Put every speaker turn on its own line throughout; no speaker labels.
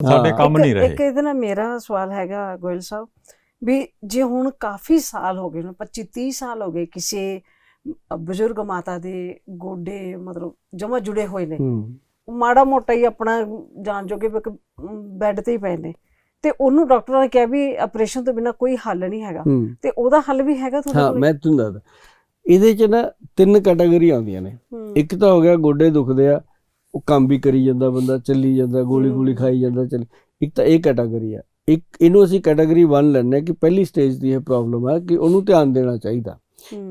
ਸਾਡੇ
ਹਾਂ।
ਕੰਮ
ਇੱਕ-
ਨਹੀਂ ਰਹੇ।
ਇੱਕ ਇਹਦੇ ਨਾਲ ਮੇਰਾ ਸਵਾਲ ਹੈਗਾ ਗੋਇਲ ਸਾਹਿਬ ਵੀ ਜੇ ਹੁਣ ਕਾਫੀ ਸਾਲ ਹੋ ਗਏ ਨੇ 25 30 ਸਾਲ ਹੋ ਗਏ ਕਿਸੇ ਬਜ਼ੁਰਗ ਮਾਤਾ ਦੇ ਗੋਡੇ ਮਤਲਬ ਜਮਾ ਜੁੜੇ ਹੋਏ ਨੇ
ਹੂੰ।
ਮਾੜਾ ਮੋਟਾ ਹੀ ਆਪਣਾ ਜਾਣ ਜੋਗੇ ਬੈੱਡ ਤੇ ਹੀ ਪਏ ਨੇ ਤੇ ਉਹਨੂੰ ਡਾਕਟਰਾਂ ਨੇ ਕਿਹਾ ਵੀ ਆਪਰੇਸ਼ਨ ਤੋਂ ਬਿਨਾ ਕੋਈ ਹੱਲ ਨਹੀਂ ਹੈਗਾ
ਹੂੰ।
ਤੇ ਉਹਦਾ ਹੱਲ ਵੀ ਹੈਗਾ ਤੁਹਾਡੇ
ਹਾਂ
ਕੋਲ?
ਮੈਂ ਤੁਹਾਨੂੰ ਦੱਸਦਾ। ਇਹਦੇ ਚ ਨਾ ਤਿੰਨ ਕੈਟਾਗਰੀ ਆਉਂਦੀਆਂ ਨੇ।
ਹੂੰ,
ਇੱਕ ਤਾਂ ਹੋ ਗਿਆ ਗੋਡੇ ਦੁਖਦੇ ਆ ਉਹ ਕੰਮ ਵੀ ਕਰੀ ਜਾਂਦਾ ਬੰਦਾ ਚੱਲੀ ਜਾਂਦਾ ਗੋਲੀ ਗੋਲੀ। ਖਾਈ ਜਾਂਦਾ ਚੱਲ। ਇੱਕ ਤਾਂ ਇਹ ਕੈਟਾਗਰੀ ਆ। ਇੱਕ ਇਹਨੂੰ ਅਸੀਂ ਕੈਟਾਗਰੀ 1 ਲੈਂਦੇ ਹਾਂ ਕਿ ਪਹਿਲੀ ਸਟੇਜ ਦੀ ਇਹ ਪ੍ਰੋਬਲਮ ਹੈ ਕਿ ਉਹਨੂੰ ਧਿਆਨ ਦੇਣਾ ਚਾਹੀਦਾ।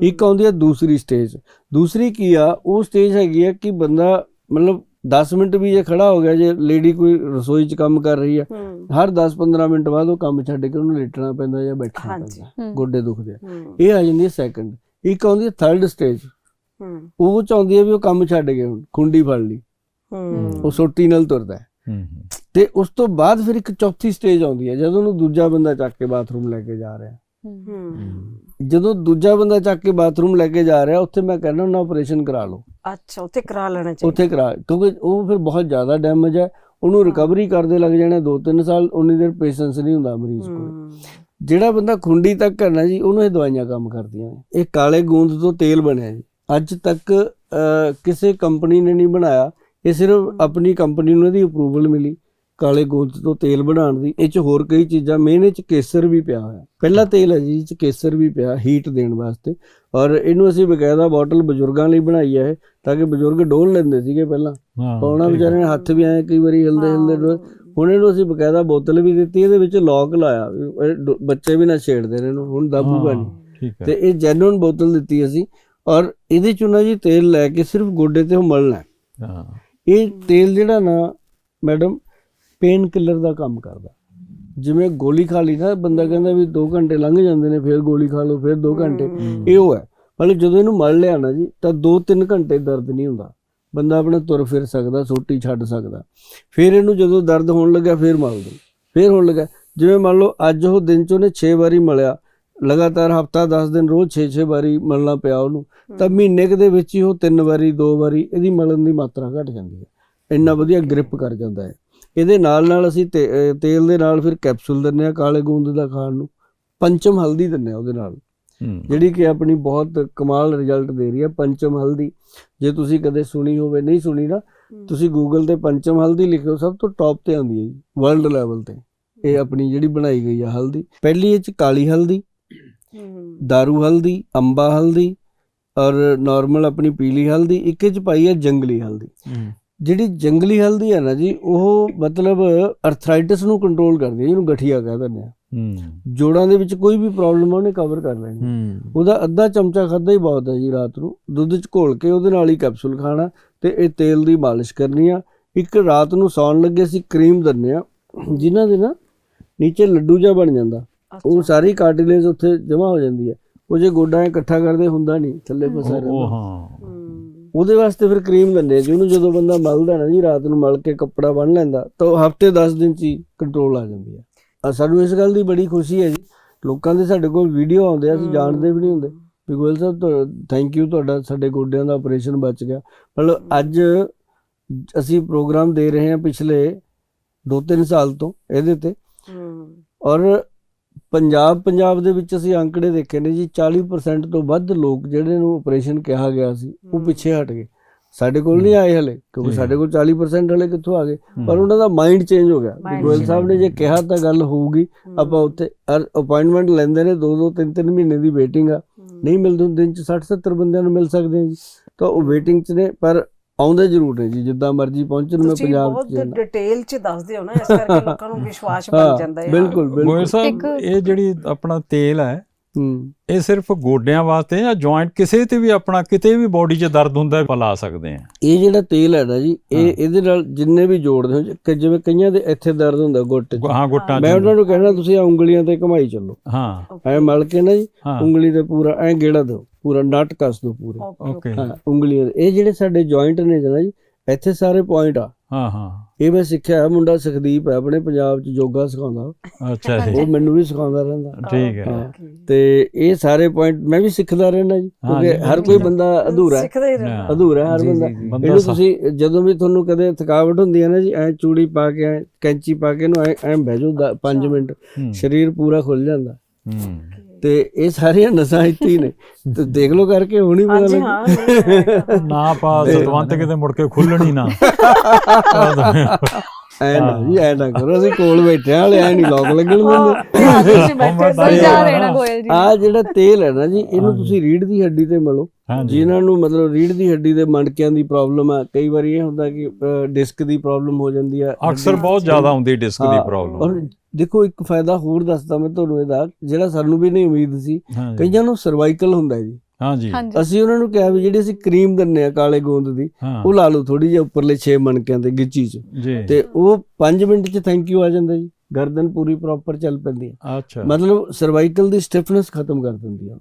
ਇੱਕ ਆਉਂਦੀ ਹੈ ਦੂਸਰੀ ਸਟੇਜ ਦੂਸਰੀ ਕੀ ਆ? ਉਹ ਸਟੇਜ ਹੈਗੀ ਆ ਕਿ ਬੰਦਾ ਮਤਲਬ 10 ਮਿੰਟ ਵੀ ਜੇ ਖੜਾ ਹੋ ਗਿਆ ਜੇ ਲੇਡੀ ਕੋਈ ਰਸੋਈ 'ਚ ਕੰਮ ਕਰ ਰਹੀ ਆ ਹਰ 10-15 ਮਿੰਟ ਬਾਅਦ ਉਹ ਕੰਮ ਛੱਡ ਕੇ ਉਹਨੂੰ ਲੇਟਣਾ ਪੈਂਦਾ ਜਾਂ ਬੈਠਣਾ। ਪੈਂਦਾ। ਗੋਡੇ ਦੁਖਦੇ ਆ। ਇਹ ਆ ਜਾਂਦੀ ਹੈ ਸੈਕੰਡ ਇੱਕ ਆਉਂਦੀ ਹੈ ਥਰਡ ਸਟੇਜ ਉਹ ਚਾਹੁੰਦੀ ਹੈ ਵੀ ਉਹ ਕੰਮ ਛੱਡ ਕੇ ਹੁਣ ਖੁੰਡੀ ਫੜ ਲਈ। ਉਹ ਸੋਟੀ ਨਾਲ ਤੁਰਦਾ ਹੈ। ਤੇ ਉਸ ਤੋਂ ਬਾਅਦ ਫਿਰ ਇੱਕ ਚੌਥੀ ਸਟੇਜ ਆਉਂਦੀ ਹੈ ਜਦੋਂ ਉਹਨੂੰ ਦੂਜਾ ਬੰਦਾ ਚੱਕ ਕੇ ਬਾਥਰੂਮ ਲੈ ਕੇ ਜਾ ਰਿਹਾ। ਜਦੋਂ ਦੂਜਾ ਬੰਦਾ ਚੱਕ ਕੇ ਬਾਥਰੂਮ ਲੈ ਕੇ ਜਾ ਰਿਹਾ ਉੱਥੇ ਮੈਂ ਕਹਿੰਦਾ ਉਹਨਾਂ ਆਪਰੇਸ਼ਨ ਕਰਾ ਲਓ।
ਅੱਛਾ ਉੱਥੇ ਕਰਾ ਲੈਣਾ ਚਾਹੀਦਾ।
ਉੱਥੇ ਕਰਾ ਕਿਉਂਕਿ ਉਹ ਫਿਰ ਬਹੁਤ ਜ਼ਿਆਦਾ ਡੈਮੇਜ ਹੈ। ਉਹਨੂੰ ਰਿਕਵਰੀ ਕਰਦੇ ਲੱਗ ਜਾਣਾ 2-3 ਸਾਲ ਉਨੀ ਦੇਰ ਪੇਸ਼ੈਂਸ ਨਹੀਂ ਹੁੰਦਾ ਮਰੀਜ਼ ਕੋਲ। ਜਿਹੜਾ ਬੰਦਾ ਖੁੰਡੀ ਤੱਕ ਕਰਨਾ ਜੀ ਉਹਨੂੰ ਇਹ ਦਵਾਈਆਂ ਕੰਮ ਕਰਦੀਆਂ ਨੇ। ਇਹ ਕਾਲੇ ਗੂੰਦ ਤੋਂ ਤੇਲ ਬਣਿਆ ਜੀ। ਅੱਜ ਤੱਕ ਕਿਸੇ ਕੰਪਨੀ ਨੇ ਨਹੀਂ ਬਣਾਇਆ। ਇਹ ਸਿਰਫ ਆਪਣੀ ਕੰਪਨੀ ਨੂੰ ਇਹਦੀ ਅਪਰੂਵਲ ਮਿਲੀ ਕਾਲੇ ਗੂੰਦ ਤੋਂ ਤੇਲ ਬਣਾਉਣ ਦੀ। ਇਹ ਚ ਹੋਰ ਕਈ ਚੀਜ਼ਾਂ ਮੇਨ ਇਹ ਚ ਕੇਸਰ ਵੀ ਪਿਆ ਹੋਇਆ। ਪਹਿਲਾ ਤੇਲ ਹੈ ਜੀ ਇਹ ਚ ਕੇਸਰ ਵੀ ਪਿਆ ਹੀਟ ਦੇਣ ਵਾਸਤੇ। ਔਰ ਇਹਨੂੰ ਅਸੀਂ ਬਕਾਇਦਾ ਬੋਟਲ ਬਜ਼ੁਰਗਾਂ ਲਈ ਬਣਾਈ ਹੈ ਇਹ ਤਾਂ ਕਿ ਬਜ਼ੁਰਗ ਡੋਲ ਲੈਂਦੇ ਸੀਗੇ ਪਹਿਲਾਂ।
ਹਾਂ
ਪਾਉਣਾ ਵਿਚਾਰੇ। ਹੱਥ ਵੀ ਆਏ ਕਈ ਵਾਰੀ ਹਿਲਦੇ ਹਿਲਦੇ ਹੁਣ ਇਹਨੂੰ ਅਸੀਂ ਬਕਾਇਦਾ ਬੋਤਲ ਵੀ ਦਿੱਤੀ ਇਹਦੇ ਵਿੱਚ ਲੌਕ ਲਾਇਆ। ਬੱਚੇ ਵੀ ਨਾ ਛੇੜਦੇ ਨੇ ਇਹਨੂੰ ਹੁਣ ਦਾਬੂਗਾ ਨਹੀਂ
ਠੀਕ
ਤੇ ਇਹ ਜੈਨੂਨ ਬੋਤਲ ਦਿੱਤੀ ਅਸੀਂ। ਔਰ ਇਹਦੇ ਚੋਂ ਨਾ ਜੀ ਤੇਲ ਲੈ ਕੇ ਸਿਰਫ ਗੋਡੇ ਤੇ ਮਲਣਾ ਹੈ। ਇਹ ਤੇਲ ਜਿਹੜਾ ਨਾ ਮੈਡਮ ਪੇਨ ਕਿਲਰ ਦਾ ਕੰਮ ਕਰਦਾ। ਜਿਵੇਂ ਗੋਲੀ ਖਾ ਲਈ ਨਾ ਬੰਦਾ ਕਹਿੰਦਾ ਵੀ 2 ਘੰਟੇ ਲੰਘ ਜਾਂਦੇ ਨੇ ਫਿਰ ਗੋਲੀ ਖਾ ਲਓ ਫਿਰ 2 ਘੰਟੇ। ਇਹ ਉਹ ਹੈ। ਮਤਲਬ ਜਦੋਂ ਇਹਨੂੰ ਮਲ ਲਿਆ ਨਾ ਜੀ ਤਾਂ 2-3 ਘੰਟੇ ਦਰਦ ਨਹੀਂ ਹੁੰਦਾ। ਬੰਦਾ ਆਪਣਾ ਤੁਰ ਫਿਰ ਸਕਦਾ ਸੋਟੀ ਛੱਡ ਸਕਦਾ। ਫਿਰ ਇਹਨੂੰ ਜਦੋਂ ਦਰਦ ਹੋਣ ਲੱਗਾ ਫਿਰ ਮਲ ਦੋ ਫਿਰ ਹੋਣ ਲੱਗਾ ਜਿਵੇਂ ਮੰਨ ਲਓ ਅੱਜ ਉਹ ਦਿਨ ਚ ਉਹਨੇ 6 ਵਾਰੀ ਮਲਿਆ ਲਗਾਤਾਰ ਹਫਤਾ 10 ਦਿਨ ਰੋਜ਼ 6-6 ਵਾਰੀ ਮਲਣਾ ਪਿਆ ਉਹਨੂੰ। ਤਾਂ ਮਹੀਨੇ ਕੁ ਦੇ ਵਿੱਚ ਹੀ ਉਹ ਤਿੰਨ ਵਾਰੀ ਦੋ ਵਾਰੀ ਇਹਦੀ ਮਲਣ ਦੀ ਮਾਤਰਾ ਘਟ ਜਾਂਦੀ ਹੈ। ਇੰਨਾ ਵਧੀਆ ਗ੍ਰਿਪ ਕਰ ਜਾਂਦਾ ਹੈ। ਇਹਦੇ ਨਾਲ ਨਾਲ ਅਸੀਂ ਤੇਲ ਦੇ ਨਾਲ ਫਿਰ ਕੈਪਸੂਲ ਦਿੰਨੇ ਆ ਕਾਲੇ ਗੂੰਦ ਦਾ ਖਾਣ ਨੂੰ। ਪੰਚਮ ਹਲਦੀ ਦਿੰਨੇ ਆ ਉਹਦੇ ਨਾਲ। ਜਿਹੜੀ ਕਿ ਆਪਣੀ ਬਹੁਤ ਕਮਾਲ ਰਿਜ਼ਲਟ ਦੇ ਰਹੀ ਹੈ ਪੰਚਮ ਹਲਦੀ। ਜੇ ਤੁਸੀਂ ਕਦੇ ਸੁਣੀ ਹੋਵੇ ਨਹੀਂ ਸੁਣੀ ਨਾ ਤੁਸੀਂ ਗੂਗਲ ਤੇ ਪੰਚਮ ਹਲਦੀ ਲਿਖੋ ਸਭ ਤੋਂ ਟੌਪ ਤੇ ਆਉਂਦੀ ਹੈ ਜੀ ਵਰਲਡ ਲੈਵਲ ਤੇ। ਇਹ ਆਪਣੀ ਜਿਹੜੀ ਬਣਾਈ ਗਈ ਹੈ ਹਲਦੀ। ਪਹਿਲੀ ਇਹ ਚ ਕਾਲੀ ਹਲਦੀ ਦਾਰੂ ਹਲਦੀ ਅੰਬਾ ਹਲਦੀ ਔਰ ਨਾਰਮਲ ਆਪਣੀ ਪੀਲੀ ਹਲਦੀ ਇੱਕ ਚ ਪਾਈ ਹੈ ਜੰਗਲੀ ਹਲਦੀ
ਹੂੰ
ਜਿਹੜੀ ਜੰਗਲੀ ਹਲਦੀ ਹੈ ਨਾ ਜੀ ਉਹ ਮਤਲਬ ਅਰਥਰਾਈਟਿਸ ਨੂੰ ਕੰਟਰੋਲ ਕਰਦੀ ਹੈ ਜਿਹਨੂੰ ਗਠੀਆ ਕਹਿ ਦਿੰਦੇ ਆ
ਹੂੰ
ਜੋੜਾਂ ਦੇ ਵਿੱਚ ਕੋਈ ਵੀ ਪ੍ਰੋਬਲਮ ਉਹਨੇ ਕਵਰ ਕਰ ਲੈਣੀ
ਹੂੰ
ਉਹਦਾ ਅੱਧਾ ਚਮਚਾ ਖਾਦਾ ਹੀ ਬਹੁਤ ਹੈ ਜੀ ਰਾਤ ਨੂੰ ਦੁੱਧ 'ਚ ਘੋਲ ਕੇ ਉਹਦੇ ਨਾਲ ਹੀ ਕੈਪਸੂਲ ਖਾਣਾ ਤੇ ਇਹ ਤੇਲ ਦੀ ਮਾਲਿਸ਼ ਕਰਨੀ ਆ ਇੱਕ ਰਾਤ ਨੂੰ ਸੌਣ ਲੱਗੇ ਅਸੀਂ ਕਰੀਮ ਦਿੰਨੇ ਆ ਜਿਨ੍ਹਾਂ ਦੇ ਨਾ ਨੀਚੇ ਲੱਡੂ ਜਿਹਾ ਬਣ ਜਾਂਦਾ ਉਹ ਸਾਰੀ ਕਾਰਟਿਲੇਜ ਉੱਥੇ ਜਮ੍ਹਾਂ ਹੋ ਜਾਂਦੀ ਹੈ। ਉਹ ਜੇ ਗੋਡਾ ਇਕੱਠਾ ਕਰਦੇ ਹੁੰਦਾ ਨਹੀਂ ਥੱਲੇ ਫਸਾ
ਉਹ ਹਾਂ।
ਹੂੰ,
ਉਹਦੇ ਵਾਸਤੇ ਫਿਰ ਕਰੀਮ ਦਿੰਦੇ ਆ। ਜੀ ਉਹਨੂੰ ਜਦੋਂ ਬੰਦਾ ਮਲਦਾ ਨਾ ਜੀ ਰਾਤ ਨੂੰ ਮਲ ਕੇ ਕੱਪੜਾ ਬੰਨ ਲੈਂਦਾ ਤਾਂ ਹਫ਼ਤੇ 10 ਦਿਨ ਚ ਹੀ ਕੰਟਰੋਲ ਆ ਜਾਂਦੀ ਹੈ। ਆ ਸਾਨੂੰ ਇਸ ਗੱਲ ਦੀ ਬੜੀ ਖੁਸ਼ੀ ਹੈ ਜੀ। ਲੋਕਾਂ ਦੇ ਸਾਡੇ ਕੋਲ ਵੀਡੀਓ ਆਉਂਦੇ ਆ ਅਸੀਂ ਜਾਣਦੇ ਵੀ ਨਹੀਂ ਹੁੰਦੇ। ਵੀ ਗੋਇਲ ਸਾਹਿਬ ਥੈਂਕ ਯੂ ਤੁਹਾਡਾ ਸਾਡੇ ਗੋਡਿਆਂ ਦਾ ਆਪਰੇਸ਼ਨ ਬਚ ਗਿਆ। ਮਤਲਬ ਅੱਜ ਅਸੀਂ ਪ੍ਰੋਗਰਾਮ ਦੇ ਰਹੇ ਹਾਂ ਪਿਛਲੇ 2-3 ਸਾਲ ਤੋਂ ਇਹਦੇ ਤੇ। ਔਰ ਪੰਜਾਬ ਪੰਜਾਬ ਦੇ ਵਿੱਚ ਅਸੀਂ ਅੰਕੜੇ ਦੇਖੇ ਨੇ ਜੀ 40% ਤੋਂ ਵੱਧ ਲੋਕ ਜਿਹੜੇ ਨੂੰ ਆਪਰੇਸ਼ਨ ਕਿਹਾ ਗਿਆ ਸੀ ਉਹ। ਪਿੱਛੇ ਹਟ ਗਏ। ਸਾਡੇ ਕੋਲ ਨਹੀਂ ਆਏ ਹਲੇ ਕਿਉਂਕਿ ਸਾਡੇ ਕੋਲ 40% ਹਲੇ ਕਿੱਥੋਂ ਆ ਗਏ। ਪਰ ਉਹਨਾਂ ਦਾ ਮਾਈਂਡ ਚੇਂਜ ਹੋ ਗਿਆ। ਗੋਇਲ ਸਾਹਿਬ ਨੇ ਜੇ ਕਿਹਾ ਤਾਂ ਗੱਲ ਹੋਊਗੀ। ਆਪਾਂ ਉੱਥੇ ਅਪਾਇੰਟਮੈਂਟ ਲੈਂਦੇ ਨੇ 2-2 3-3 ਮਹੀਨੇ ਦੀ ਵੇਟਿੰਗ ਆ। ਨਹੀਂ ਮਿਲਦੇ ਦਿਨ ਚ 60-70 ਬੰਦਿਆਂ ਨੂੰ ਮਿਲ ਸਕਦੇ ਆ ਜੀ। ਤਾਂ ਉਹ ਵੇਟਿੰਗ ਚ ਨੇ ਪਰ ਆਉਂਦੇ ਜ਼ਰੂਰ ਨੇ ਜੀ ਜਿੱਦਾਂ ਮਰਜ਼ੀ ਪਹੁੰਚਣ ਮੈਂ ਪੰਜਾਬ
ਬਹੁਤ
ਚ ਜਾਣਾ।
ਡਿਟੇਲ ਚ ਦੱਸਦੇ ਹੋ ਨਾ ਇਸ ਕਰਕੇ ਲੋਕਾਂ ਨੂੰ ਵਿਸ਼ਵਾਸ ਬਣ ਜਾਂਦਾ ਹੈ
ਬਿਲਕੁਲ ਬਿਲਕੁਲ
ਸਾਹਿਬ ਇਹ ਜਿਹੜੀ ਆਪਣਾ ਤੇਲ ਹੂੰ ਇਹ ਸਿਰਫ ਗੋਡਿਆਂ ਵਾਸਤੇ ਜਾਂ ਜੁਆਇੰਟ ਕਿਸੇ ਤੇ ਵੀ ਆਪਣਾ ਕਿਤੇ ਵੀ ਬਾਡੀ 'ਚ ਦਰਦ ਹੁੰਦਾ ਹੈ ਆਪਾਂ ਲਾ ਸਕਦੇ ਆ
ਇਹ ਜਿਹੜਾ ਤੇਲ ਹੈ ਨਾ ਜੀ। ਇਹ ਇਹਦੇ ਨਾਲ ਜਿੰਨੇ ਵੀ ਜੋੜਦੇ ਹੋ ਜਿਵੇਂ ਕਈਆਂ ਦੇ ਇੱਥੇ ਦਰਦ ਹੁੰਦਾ ਗੁੱਟ 'ਚ।
ਹਾਂ ਗੁੱਟਾਂ 'ਚ
ਮੈਂ ਉਹਨਾਂ ਨੂੰ ਕਹਿਣਾ ਤੁਸੀਂ ਆ ਉਂਗਲੀਆਂ ਤੇ ਘਮਾਈ ਚੱਲੋ।
ਹਾਂ।
ਐ ਮਲ ਕੇ ਨਾ ਜੀ ਉਂਗਲੀ ਤੇ ਪੂਰਾ ਐ ਗੇੜਾ ਦਿਓ ਪੂਰਾ ਨਟ ਕੱਸ ਦਿਓ ਪੂਰੇ। ਹਾਂ ਉਂਗਲੀਆਂ ਇਹ ਜਿਹੜੇ ਸਾਡੇ ਜੁਆਇੰਟ ਨੇ ਜਨਾ ਜੀ ਇੱਥੇ ਸਾਰੇ ਪੁਆਇੰਟ ਆ।
ਹਾਂ ਹਾਂ।
ਇਹ ਮੈਂ ਸਿੱਖਿਆ ਹੈ ਮੁੰਡਾ ਸੁਖਦੀਪ ਹੈ ਆਪਣੇ ਪੰਜਾਬ 'ਚ ਯੋਗਾ ਸਿਖਾਉਂਦਾ।
ਅੱਛਾ ਜੀ।
ਉਹ ਮੈਨੂੰ ਵੀ ਸਿਖਾਉਂਦਾ ਰਹਿੰਦਾ।
ਠੀਕ ਹੈ।
ਤੇ ਇਹ ਸਾਰੇ ਪੁਆਇੰਟ ਮੈਂ ਵੀ ਸਿੱਖਦਾ ਰਹਿਣਾ ਜੀ ਕਿਉਂਕਿ ਹਰ ਕੋਈ ਬੰਦਾ ਅਧੂਰਾ ਹੈ। ਅਧੂਰਾ ਹੈ ਹਰ ਬੰਦਾ। ਇਹਨੂੰ ਤੁਸੀਂ ਜਦੋਂ ਵੀ ਤੁਹਾਨੂੰ ਕਦੇ ਥਕਾਵਟ ਹੁੰਦੀ ਹੈ ਨਾ ਜੀ ਐ ਚੂੜੀ ਪਾ ਕੇ ਐ ਕੈਂਚੀ ਪਾ ਕੇ ਇਹਨੂੰ ਐ ਐ ਬਹਿ ਜਾਓ 5 ਮਿੰਟ। ਸਰੀਰ ਪੂਰਾ ਖੁੱਲ ਜਾਂਦਾ।
ਹੂੰ।
ਤੇ ਇਹ ਸਾਰੀਆਂ ਨਸਾਂ ਇੱਥੇ ਹੀ ਨੇ। ਤੇ ਦੇਖ ਲਓ ਕਰਕੇ ਹੁਣੀ ਪਤਾ ਲੱਗ
ਹਾਂ ਨਹੀਂ ਹੈਗਾ।
ਨਾ ਪਾ ਸਤਵੰਤ ਕਿਤੇ ਮੁੜ ਕੇ ਖੁੱਲਣੀ ਨਾ।
ਐ ਨਾ ਜੀ ਐ ਨਾ ਕਰੋ ਅਸੀਂ ਕੋਲ ਬੈਠੇ ਆ ਐ ਨਹੀਂ ਲੋਕ ਲੱਗਣ ਦਿੰਦੇ।
ਆ
ਰਹੇ
ਨਾ।
ਨਾ।
ਗੋਇਲ ਜੀ।
ਆ ਜਿਹੜਾ ਤੇਲ ਹੈ ਨਾ ਜੀ ਇਹਨੂੰ ਤੁਸੀਂ ਰੀੜ ਦੀ ਹੱਡੀ ਤੇ ਮਲੋ। ਜਿਨ੍ਹਾਂ ਨੂੰ ਮਤਲਬ ਰੀੜ ਦੀ ਹੱਡੀ ਦੇ ਮਣਕਿਆਂ ਦੀ ਪ੍ਰੋਬਲਮ ਆ ਕਈ ਵਾਰੀ ਇਹ ਹੁੰਦਾ ਕਿ ਡਿਸਕ ਦੀ ਪ੍ਰੋਬਲਮ ਹੋ ਜਾਂਦੀ ਆ।
ਅਕਸਰ ਬਹੁਤ ਜ਼ਿਆਦਾ ਹੁੰਦੀ ਡਿਸਕ ਦੀ
ਹਾਂ,
ਪ੍ਰੋਬਲਮ
ਔਰ ਦੇਖੋ ਇੱਕ ਫਾਇਦਾ ਹੋਰ ਦੱਸਦਾ ਮੈਂ ਤੁਹਾਨੂੰ ਇਹਦਾ ਜਿਹੜਾ ਸਾਨੂੰ ਵੀ ਨਹੀਂ ਉਮੀਦ ਸੀ ਕਈਆਂ ਨੂੰ ਸਰਵਾਈਕਲ ਹੁੰਦਾ ਹੈ ਜੀ।
ਹਾਂਜੀ।
ਅਸੀਂ ਉਹਨਾਂ ਨੂੰ ਕਿਹਾ ਵੀ ਜਿਹੜੀ ਅਸੀਂ ਕਰੀਮ ਦਿੰਨੇ ਆ ਕਾਲੇ ਗੋਂਦ ਦੀ
ਹਾਂ।
ਉਹ ਲਾ ਲਓ ਥੋੜੀ ਜਿਹੀ ਉੱਪਰਲੇ 6 ਮਣਕਿਆਂ ਤੇ ਗਿੱਚੀ 'ਚ। ਤੇ ਉਹ 5 ਮਿੰਟ 'ਚ ਥੈਂਕ ਯੂ ਆ ਜਾਂਦਾ ਜੀ। ਗਰਦਨ ਪੂਰੀ ਪ੍ਰੋਪਰ ਚੱਲ ਪੈਂਦੀ ਹੈ
ਅੱਛਾ।
ਮਤਲਬ ਸਰਵਾਈਕਲ ਦੀ ਸਟਿਫਨੈਸ ਖਤਮ ਕਰ ਦਿੰਦੀ ਆ।